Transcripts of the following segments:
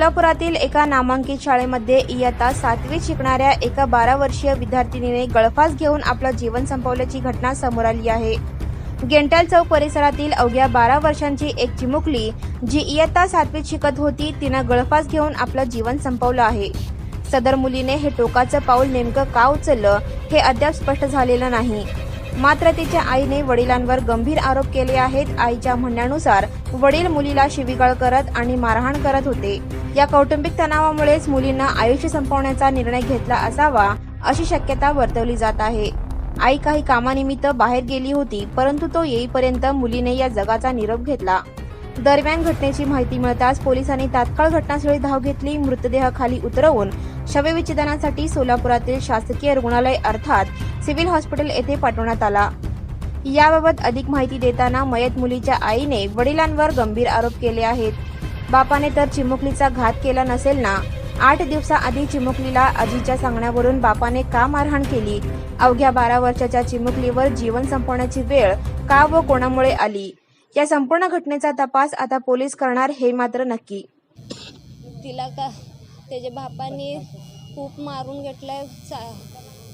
सोलापुरातील एका नामांकित शाळेमध्ये इयत्ता सातवीत शिकणाऱ्या एका बारा वर्षीय विद्यार्थिनीने गळफास घेऊन आपलं जीवन संपवल्याची घटना समोर आली आहे. गेंटाल चौक परिसरातील अवघ्या बारा वर्षांची एक चिमुकली जी इयत्ता सातवीत शिकत होती तिनं गळफास घेऊन आपलं जीवन संपवलं आहे. सदर मुलीने हे टोकाचं पाऊल नेमकं का उचललं हे अद्याप स्पष्ट झालेलं नाही. मात्र तिच्या आईने वडिलांवर गंभीर आरोप केले आहेत. आईच्या म्हणण्यानुसार वडील मुलीला शिवीगाळ करत आणि मारहाण करत होते. या कौटुंबिक तणावामुळेच मुलींना आयुष्य संपवण्याचा निर्णय घेतला असावा अशी शक्यता वर्तवली जात आहे. आई काही कामानिमित्त बाहेर गेली होती परंतु तो येईपर्यंत मुलीने या जगाचा निरोप घेतला. दरम्यान घटनेची माहिती मिळताच पोलिसांनी तात्काळ घटनास्थळी धाव घेतली. मृतदेह खाली उतरवून शवविच्छेदनासाठी सोलापुरातील शासकीय रुग्णालय अर्थात सिव्हिल हॉस्पिटल येथे पाठवण्यात आला. याबाबत अधिक माहिती देताना मयत मुलीच्या आईने वडिलांवर गंभीर आरोप केले आहेत. बापाने तर चिमुकलीचा घात केला नसेल ना आठ दिवसाआधी चिमुकलीला आजीच्या सांगण्यावरून बापाने का मारहाण केली? अवघ्या बारा वर्षाच्या चिमुकलीवर जीवन संपवण्याची वेळ का व कोणामुळे आली? या संपूर्ण घटनेचा तपास आता पोलीस करणार हे मात्र नक्की. तिला का त्याच्या बापाने खूप मारून घेतलाय. चा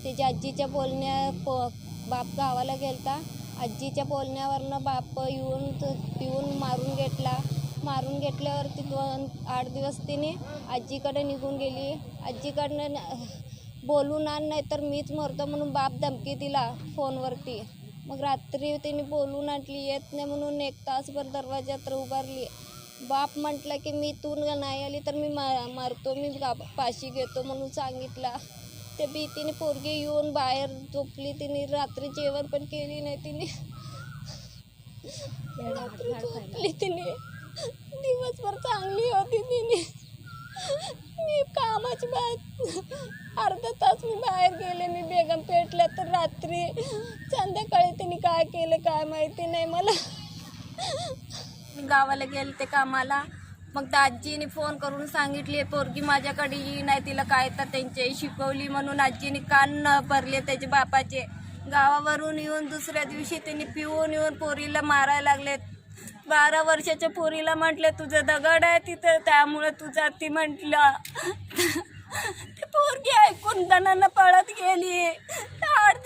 त्याच्या आजीच्या बोलण्या प बाप गावाला गेलता. आजीच्या बोलण्यावरनं बाप येऊन येऊन मारून घेतला. मारून घेतल्यावरती दोन आठ दिवस तिने आजीकडे निघून गेली. आजीकडनं बोलून आण नाही तर मीच मरतो म्हणून बाप धमकी दिला फोनवरती. मग रात्री तिने बोलून आणली येत नाही म्हणून एक तासभर दरवाजात उभारली. बाप म्हटलं की मी तू नाही आली तर मी मा मारतो मी पाशी घेतो म्हणून सांगितला. त्या भीतीने पोरगी येऊन बाहेर झोपली. तिने रात्री जेवण पण केली नाही. तिने रात्री झोपली. तिने दिवसभर चांगली होती तिने. मी कामाची बाहेर अर्धा तास मी बाहेर गेले. मी बेगम पेटल्या तर रात्री संध्याकाळी तिने काय केलं काय माहिती नाही मला. गावाला गेले ते कामाला. मग त्या आजीने फोन करून सांगितली पोरगी माझ्याकडे येई नाही तिला काय तर त्यांच्याही शिकवली म्हणून आजीने कान न भरले त्याचे बापाचे. गावावरून येऊन दुसऱ्या दिवशी त्यांनी पिऊन येऊन पोरीला मारायला लागले. बारा वर्षाच्या पोरीला म्हटले तुझं दगड आहे तिथं त्यामुळे तुझा ती म्हटलं. ते पोरगी ऐकून दणानं पळत गेली.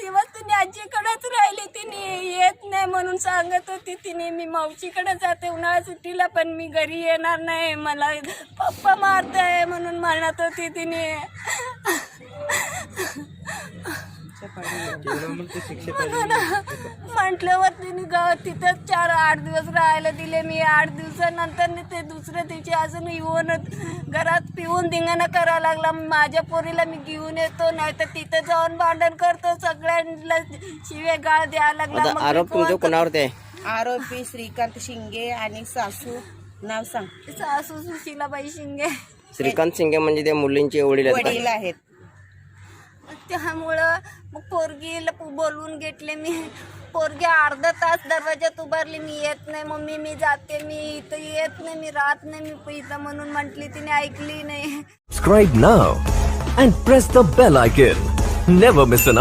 दिवस तिने आजीकडेच राहिली. तिने येत नाही म्हणून सांगत होती. तिने मी मावशीकडे जाते. उन्हाळ्या सुट्टीला पण मी घरी येणार नाही. मला पप्पा मारताय म्हणून म्हणत होती तिने. म्हटल्यावर तिने ग तिथंच चार आठ दिवस राहायला दिले. मी आठ दिवसानंतर ते दुसऱ्या दिवशी अजून येऊन घरात पिऊन धिंगाणा करायला लागला. माझ्या पोरीला मी घेऊन येतो नाही तर तिथं जाऊन भांडण करतो. सगळ्यांना शिवे गाळ द्यायला लागला. आरोप तुमच्या कोण- कोणावरती आहे आरोपी श्रीकांत शिंगे आणि सासू. नाव सांग. सासू सुशीलाबाई शिंगे. श्रीकांत सिंगे म्हणजे त्या मुलींचे वडील आहेत वडील का? आहेत. त्यामुळं मग पोरगीला बोलवून घेतले मी पोरगी अर्धा तास दरवाजात उभारली मी येत नाही मम्मी मी जाते मी इथं येत नाही मी राहत नाही मी इथं म्हणून म्हटली तिने ऐकली नाही Subscribe now and press the bell icon never miss an.